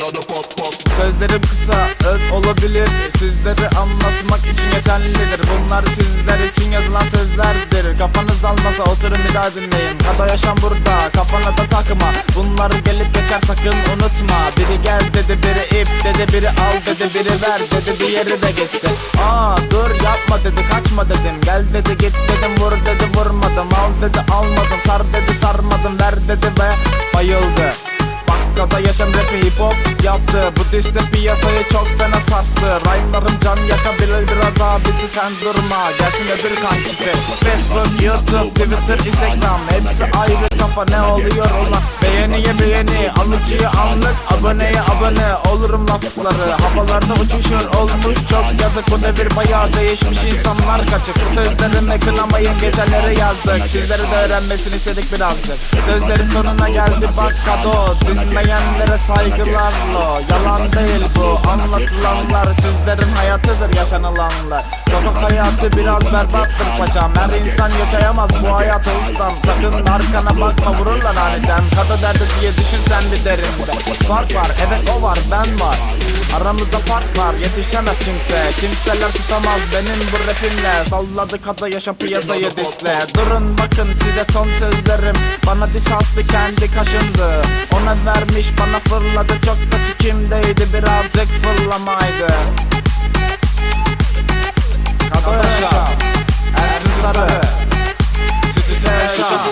Sözlerim kısa, öz olabilir. Sizleri anlatmak için yeterlidir. Bunlar sizler için yazılan sözlerdir. Kafanız almasa oturun bir daha dinleyin. Kada yaşam burada, kafana da takma. Bunlar gelip geçer sakın unutma. Biri gel dedi, biri ip dedi Biri al dedi, biri ver dedi Diğeri de geçti Aa dur yapma dedi, kaçma dedim. Gel dedi, git dedim, vur dedi, vurmadım. Al dedi, almadım, sar dedi, sarmadım. Ver dedi ve bayıldı Bakkada yaşam rapi hip hop yaptı. Bu diste piyasayı çok fena sarstı. Rhyme'larım can yakabilir biraz abisi sen durma. Gelsin öbür kankisi. Facebook, YouTube, Twitter, Instagram Hepsi ayrı kafa. Ne oluyor ona Beğeniye beğeni, alıcıya anlık Aboneye abone olurum lafları. Havalarda uçuşur olmuş çok yazık. Bu devir bayağı değişmiş insanlar kaçık. Sözlerimi kınamayın geceleri yazdık. Sizleri de öğrenmesini istedik birazcık. Sözlerin sonuna geldi bak kado. Dinleyenlere saygılarla Yalan değil bu. Anlatılanlar Sizlerin hayatıdır yaşanılanlar. Sokak hayatı biraz berbattır paşam Her insan yaşayamaz bu hayatı ustam. Sakın arkana bakma vururlar aniden. Kadı derdi diye düşün sen ederim Fark var evet o var ben var. Aramızda fark var yetişemez kimse. Kimseler tutamaz benim bu rapimle. Salladık ada yaşam piyasayı disle. Durun bakın size son sözlerim. Bana dis attı kendi kaşındı. Ona vermiş bana fırladı. Çok da sikimdeydi birazcık fırlamaydı. Kadoya Ersin Sarı. Sütükle yaşa